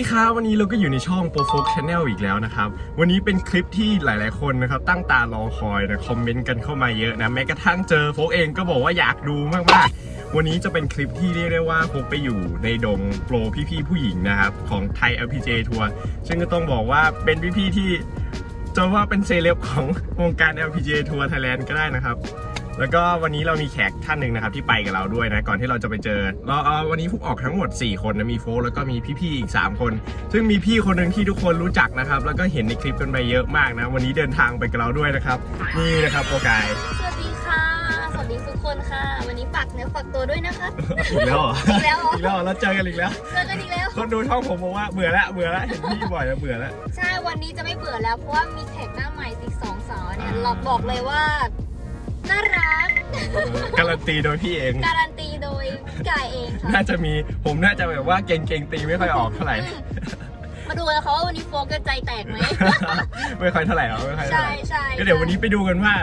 ีครับวันนี้เราก็อยู่ในช่อง Pro Folk Channel อีกแล้วนะครับ วันนี้เป็นคลิปที่หลาย ๆ คนนะครับตั้งตารอคอยนะคอมเมนต์กันเข้ามาเยอะนะแม้กระทั่งเจอโฟกเองก็บอกว่าอยากดูมาก ๆวันนี้จะเป็นคลิปที่เรียกได้ว่าโฟกไปอยู่ในดงโปรพี่ๆผู้หญิงนะครับ ของไทย LPG ทัวร์ซึ่งก็ต้องบอกว่าเป็นพี่ๆที่จะว่าเป็นเซเลบของวงการ LPG ทัวร์ไทยแลนด์ก็ได้นะครับ แล้วก็วันนี้เรามีแขกท่านหนึ่งนะครับที่ไปกับเราด้วยนะก่อนที่เราจะไปเจอเราเอาวันนี้พวกออกทั้งหมด 4 คนนะมีโฟกแล้วก็มีพี่ๆอีก 3 คน ซึ่งมีพี่คนหนึ่งที่ทุกคนรู้จักนะครับ แล้วก็เห็นในคลิปกันไปเยอะมากนะ วันนี้เดินทางไปกับเราด้วยนะครับ นี่นะครับโปรกายสวัสดีค่ะ สวัสดีทุกคนค่ะ วันนี้ฝากเนื้อฝากตัวด้วยนะคะ อีกแล้วเหรออีกแล้วเหรอ อีกแล้วเหรอเราเจอกันอีกแล้ว เจอกันอีกแล้ว คนดูช่องผมบอกว่าเบื่อแล้วเบื่อแล้วเห็นพี่บ่อยแล้วเบื่อแล้วใช่ วันนี้จะไม่เบื่อแล้วเพราะว่ามีแขกหน้าใหม่อีกสองสาวเนี่ยอ่าเราบอกเลยว่าน่า รัก การันตีโดยพี่เอง การันตีโดยพี่กายเองค่ะน่าจะมีผมน่าจะแบบว่าเก่งๆตีไม่ค่อยออกเท่าไหร่ มาดูนะคะว่าวันนี้โฟกจะใจแตกไหม ไม่ค่อยเท่าไหร่หรอกไม่ค่อยเท่าใช่ไหร่ใช่ก็เดี๋ยววันนี้ไปดูกันว่า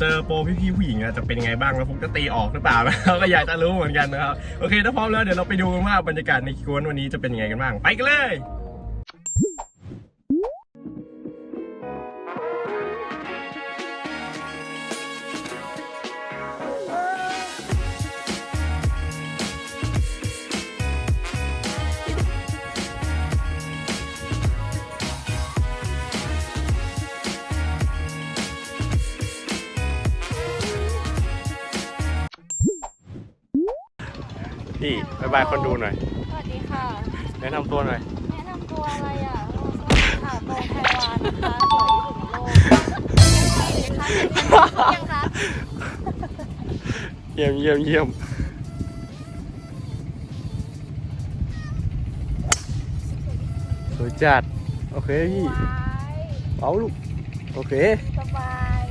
เจอโปรพี่ๆผู้หญิงอะจะเป็นยังไงบ้างแล้วผมจะตีออกหรือเปล่าเราก็อยากจะรู้เหมือนกันนะครับ โอเคถ้าพร้อมแล้วเดี๋ยวเราไปดูกันว่าบรรยากาศในกวนวันนี้จะเป็นยังไงกันบ้าง ไปกันเลย พี่บายบายคนดูหน่อย สวัสดีค่ะ แนะนำตัวหน่อย แนะนำตัวอะไรอะสวัสดีค่ะโปไทยวานนะคะสวยที่สุดในโลกยังคะยังคะเยี่ยมเยี่ยมเยี่ยมสวยจัด โอเคพี่วายเอาลูก โอเค สบาย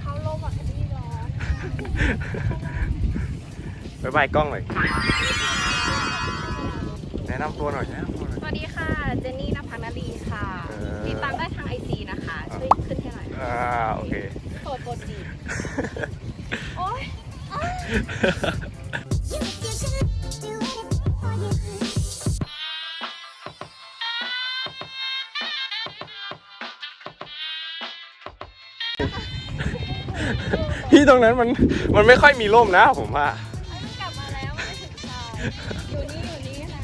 เขาลมอะคดีร้อน บายบายกล้องหน่อยแนะนำตัวหน่อยแนะนำตัวหน่อยสวัสดีค่ะ เจนนี่นภักนารีค่ะเออติดตามได้ทางไอจีนะคะ ช่วยขึ้นให้หน่อยอ่าโอเคโสดโปรจีบโอ๊ยพี่ตรงนั้นมันมันไม่ค่อยมีร่มนะผมว่า อยู่นี่อยู่นี่ค่ะ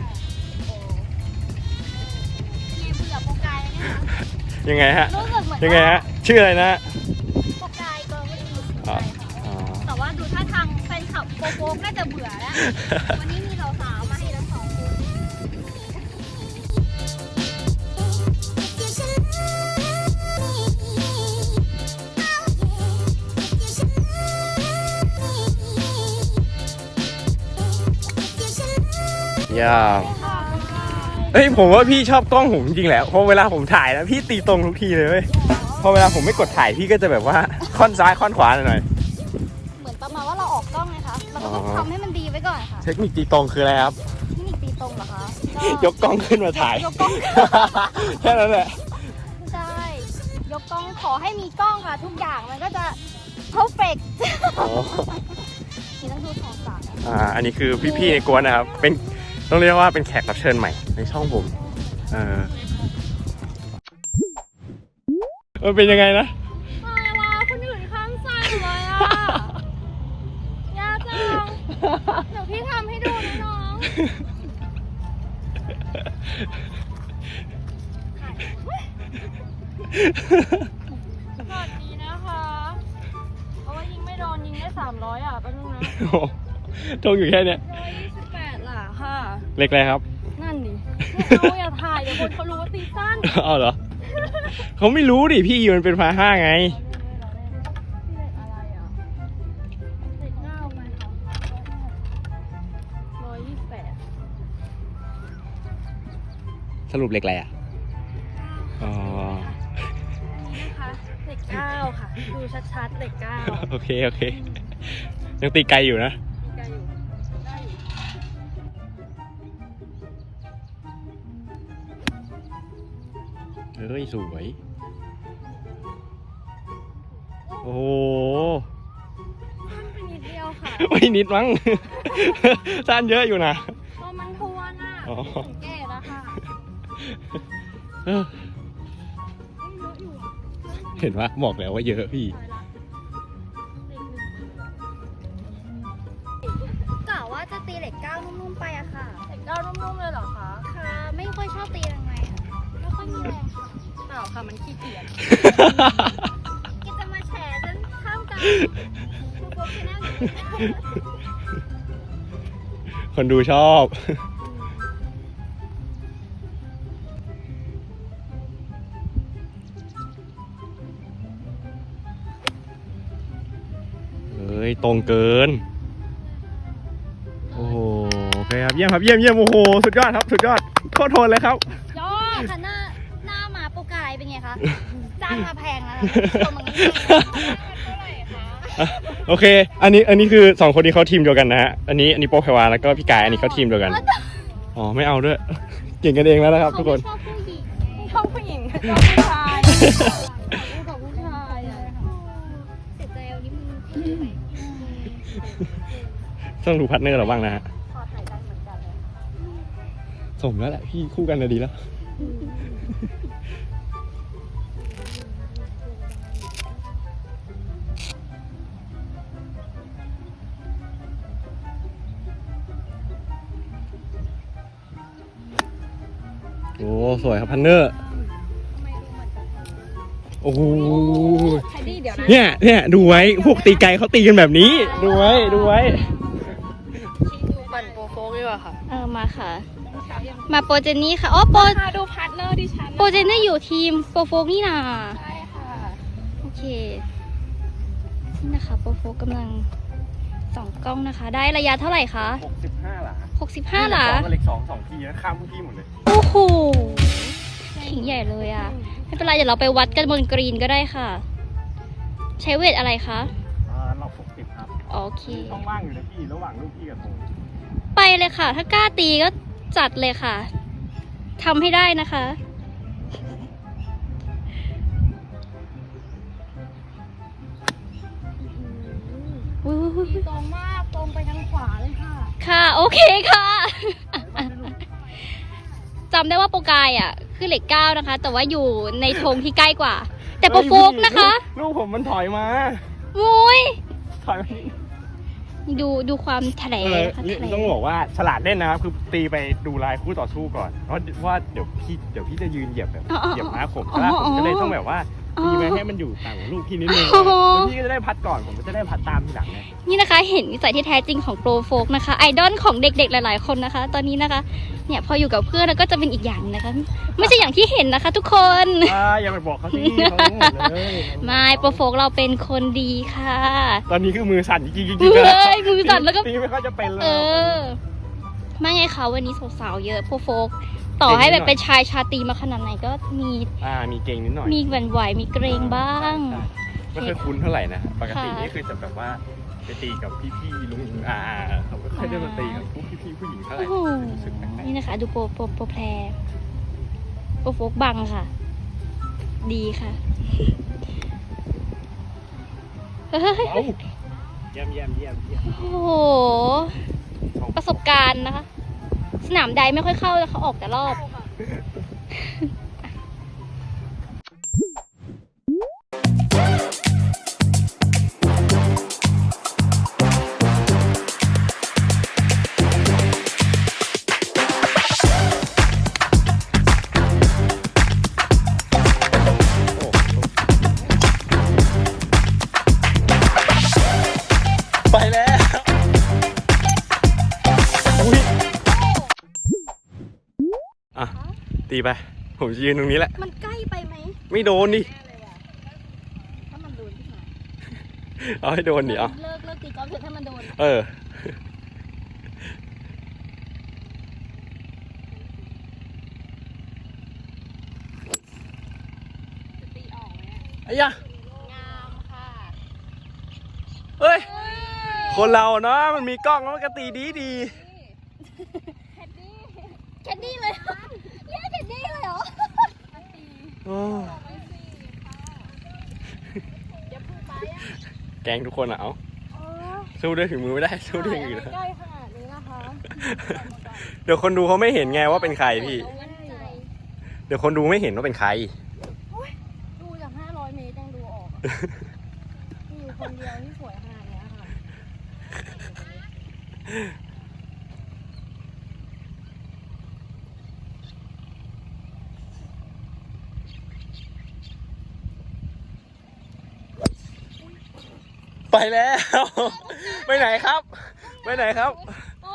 โอ้มีเบื่อโปรกายแล้วเนี่ยยังไงฮะ รู้สึกเหมือนยังไงฮะ ชื่ออะไรนะโปรกายก็ไม่ดีอ๋อใช่ค่ะอ๋อ แต่ว่าดูท่าทางแฟนคลับโปโปน่าจะเบื่อแล้ววันนี้มี ยากเอ้ยผมว่าพี่ชอบกล้องผมจริงๆแหละเพราะเวลาผมถ่ายนะพี่ตีตรงทุกทีเลยเว้ยพอเวลาผมไม่กดถ่ายพี่ก็จะแบบว่าค่อนซ้ายค่อนขวาหน่อยเหมือนประมาณว่าเราออกกล้องไงคะเราก็ต้องอ๋อทำให้มันดีไว้ก่อนค่ะเทคนิคตีตรงคืออะไรครับเทคนิคตีตรงเหรอคะยกกล้องขึ้นมาถ่าย ยกกล้อง แค่นั้นแหละ ใช่ ยกกล้องขอให้มีกล้องค่ะ ทุกอย่างมันก็จะ perfect อ๋อนี่ต้องดูสองสามนะอ่า อันนี้คือพี่ๆในกวนนะครับ เป็น ต้องเรียกว่าเป็นแขกรับเชิญใหม่ในช่องผม เออมันเป็นยังไงนะอะไรวะคนอื่นข้างซ้ายหมดเลยอะยากจังเดี๋ยวพี่ทำให้ดูนะน้องสวัสดีนะคะเพราะว่ายิงไม่โดนยิงได้สามร้อยอะแป๊บนึงนะ โอ้โหทงอยู่แค่เนี้ย เล็กเลยครับ นั่นดิไม่เอาอย่าถ่ายเดี๋ยวคนเขารู้ว่าตีสั้นเอาเหรอ เขาไม่รู้ดิพี่มันเป็นพาห้าไงพี่เล็กอะไรอะเล็กเก้าไงคะร้อยยี่สิบแปดสรุปเล็กอะไรอะ อ๋อ นี่นะคะเล็กเก้าค่ะ ดูชัดๆเล็กเก้าโอเค โอเค ยังตีไกลอยู่นะ เฮ้ย สวย โอ้โหสั้นไปนิดเดียวค่ะไม่นิดมั้ง สั้นเยอะอยู่นะเพราะมันทวนอะอ๋อ ถึงแก่แล้วค่ะเออเห็นปะบอกแล้วว่าเยอะพี่กะว่าจะตีเหล็กก้าวนุ่มๆไปอะค่ะ แต่ก้าวนุ่มๆเลยเหรอคะ ค่ะ ไม่ค่อยชอบตีแรงๆอะ เปล่าค่ะมันขี้เกียจกิจะมาแฉฉันข้ามกันทุกคนที่นั่งอยู่ที่นั่นคนดูชอบเฮ้ย ตรงเกิน โอ้โห โอเคครับ เยี่ยมครับ เยี่ยมเยี่ยมโอ้โห สุดยอดครับ สุดยอด โคตรโทนเลยครับ ยอดค่ะหน้าหน้าหมาปูกายเป็นไงคะ จ้างมาแพงแล้วนะตัวมันนี้โอเค อันนี้อันนี้คือสองคนนี้เขาทีมเดียวกันนะฮะ อันนี้อันนี้โป๊กไพวาแล้วก็พี่กายอันนี้เขาทีมเดียวกัน อ๋อไม่เอาด้วย เก่งกันเองแล้วนะครับ ทุกคนเขาไม่ชอบผู้หญิงไงชอบผู้หญิงชอบผู้ชายของผู้ชายอะเสียใจเอานิ้วมือทิ้งไปต้องดูพาร์ทเนอร์เราบ้างนะฮะพอถ่ายกันเหมือนกันเลยสมแล้วแหละพี่คู่กันนะดีแล้ว โอ้สวยครับพันเนอร์โอ้โหใครดีเดี๋ยวนะเนี่ยเนี่ยดูไว้พวกตีไกลเขาตีกันแบบนี้ ดูไว้ดูไว้ปั่นโปรโฟกดีกว่าค่ะเออมาค่ะ มาโปรเจนนี่ค่ะอ๋อโปรมาดูพาร์ทเนอร์ดิฉันโปรเจนนี่อยู่ทีมโปรโฟกนี่นาใช่ค่ะ โอเค นี่นะคะโปรโฟกกำลัง ส่องกล้องนะคะ ได้ระยะเท่าไหร่คะ65หลา65หลาสองกับเล็กสองสองทีนะข้ามพวกพี่หมดเลยโอ้โหขิงใหญ่เลยอะ ไม่เป็นไรเดี๋ยวเราไปวัดกันบนกรีนก็ได้ค่ะ ใช้เวทอะไรคะอ่าเราหกสิบครับโอเคต้องว่างอยู่นะพี่ระหว่างลูกพี่กับผมไปเลยค่ะ ถ้ากล้าตีก็จัดเลยค่ะทำให้ได้นะคะ อุ๊ยตรงมากตรงไปทางขวาเลยค่ะ ค่ะ โอเคค่ะจำได้ว่าโปรกายอะ คือเหล็กเก้านะคะ แต่ว่าอยู่ในธงที่ใกล้กว่า แต่โปรโฟกนะคะ ลูกผมมันถอยมามุ้ยถอยมานี่ดูดูความแถลเองอนะคะนี่แถลงต้องบอกว่าฉลาดเล่นนะครับ คือตีไปดูลายคู่ต่อสู้ก่อนเพราะว่าเดี๋ยวพี่เดี๋ยวพี่จะยืนเหยียบแบบเหยียบม้าผมแล้วผมก็เลยต้องแบบว่า ตีไปให้มันอยู่ต่างกับลูกพี่นิดนึงแล้วพี่ก็จะได้พัดก่อนผมก็จะได้พัดตามทีหลังไงนี่นะคะ เห็นนิสัยที่แท้จริงของโปรโฟกนะคะไอดอลของเด็กๆหลายๆคนนะคะ ตอนนี้นะคะเนี่ยพออยู่กับเพื่อนแล้วก็จะเป็นอีกอย่างนะคะ ไม่ใช่อย่างที่เห็นนะคะ ทุกคน อ่าอย่าไปบอกเขาสิเขารู้หมดเลยไม่โปรโฟกเราเป็นคนดีค่ะตอนนี้คือมือสั่นจริงๆจริงเฮ้ยมือสั่นแล้วก็ ตีไม่ค่อยจะเป็นเลยเออไม่ไงคะวันนี้สาวๆเยอะโปรโฟก ต่อให้แบบเป็นชายชาตรีมาขนาดไหนก็มีอ่ามีเก่งนิดหน่อยมีหวั่นไหวมีเกรงบ้างใช่ไม่ค่อยคุ้นเท่าไหร่นะปกติค่ะนี่คือจะแบบว่าไปตีกับพี่ๆลุงอ่าเขาไม่ค่อยได้มาตีกับพวกพี่ๆผู้หญิงเท่าไหร่โอ้โหรู้สึกแปลกนี่นะคะ ดูโปรโปรโปรแพรโปรโฟกบังค่ะ ดีค่ะเฮ้ยๆเอ้าเยี่ยมเยี่ยมเยี่ยมเยี่ยมโอ้โหประสบการณ์นะคะ สนามใดไม่ค่อยเข้าแล้วเขาออกแต่รอบ ไปแล้ว อุ้ย ตีไป ผมจะยืนตรงนี้แหละ มันใกล้ไปไหมไม่โดนดิถ้ามันโดนขึ้นมาเอาให้โดนดิเอาเลิกเลิกตีกอล์ฟเถอะถ้ามันโดนเออตีออกไหมอะไอ้ยะงามค่ะเฮ้ย คนเราเนาะมันมีกล้องแล้วมันก็ตีดีดีแคนดี้เลยเหรอเรียกแคนดี้เลยเหรอ โอ้แกล้งทุกคนอะเอาสู้ด้วยฝีมือไม่ได้สู้ด้วยอย่างอื่นนะใกล้ขนาดนี้นะคะเดี๋ยวคนดูเขาไม่เห็นไงว่าเป็นใครพี่มั่นใจเดี๋ยวคนดูไม่เห็นว่าเป็นใคร ดูจาก 500 เมตรยังดูออกอะมีอยู่คนเดียวที่สวยขนาดเนี้ยค่ะ ไปแล้ว ไปไหนครับ ไปไหนครับ โอ้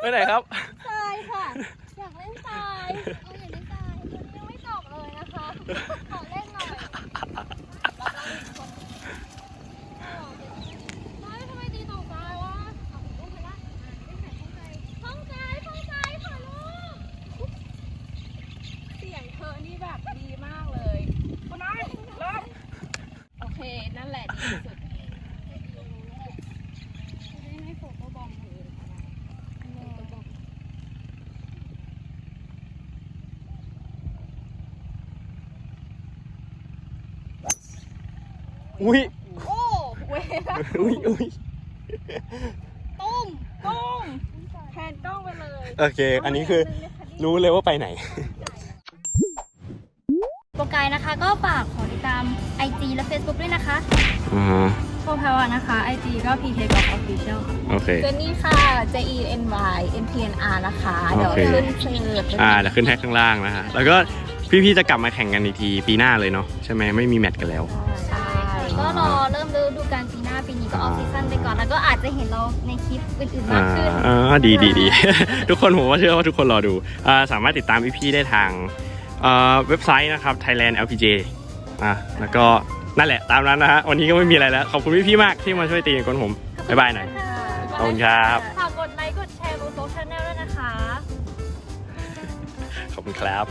ไปไหนครับ ทรายค่ะ อยากเล่นทรายเอาอยากเล่นทรายวันนี้ยังไม่ตอบเลยนะคะขอเล่นหน่อยไม่ทำไมตีตกทรายวะเอาลูกไปละอะเล่นไหนท้องใจท้องใจท้องใจค่ะลูกเสียงเธอนี่แบบดีมากเลยคุณน้อยเริ่มโอเค นั่นแหละดีที่สุด จะได้ไม่โฟกัสบอมเลยค่ะ อุ้ยโอ้เวลาอุ้ยอุ้ยตุ้มตุ้มแทนกล้องไปเลยโอเค อันนี้คือรู้เลยว่าไปไหนโปรไกด์นะคะ ก็ฝากขอติดตาม IG และ Facebook ด้วยนะคะอ่าโปรแพรนะคะ IG ก็ PK g o f Official ค่ะ โอเค เจนนี่ค่ะ J E N Y N P N R นะคะ เดี๋ยวโอเค ขึ้นชื่ออ่าเดี๋ยวขึ้นแท็กข้างล่างนะฮะแล้วก็พี่ๆจะกลับมาแข่งกันอีกทีปีหน้าเลยเนาะใช่ไหมไม่มีแมตช์กันแล้ว ใช่ก็ รอเริ่มฤดูกาลปีหน้าปีนี้ก็ออฟซีซั่นไปก่อนแล้วก็อาจจะเห็นเราในคลิปอื่นๆอ่ามากขึ้นอ่าดีดีดีทุกคนผมว่าเชื่อว่าทุกคนรอดูอ่าสามารถติดตามพี่ๆได้ทางเอ่อเว็บไซต์นะครับ Thailand LPG อะแล้วก็นั่นแหละตามนั้นนะฮะวันนี้ก็ไม่มีอะไรแล้ว ขอบคุณพี่ๆมากที่มาช่วยตีกันผมบ๊ายบายหน่อยขอบคุณครับฝากกดไลค์กดแชร์บนโซเชียลด้วยนะคะขอบคุณครับ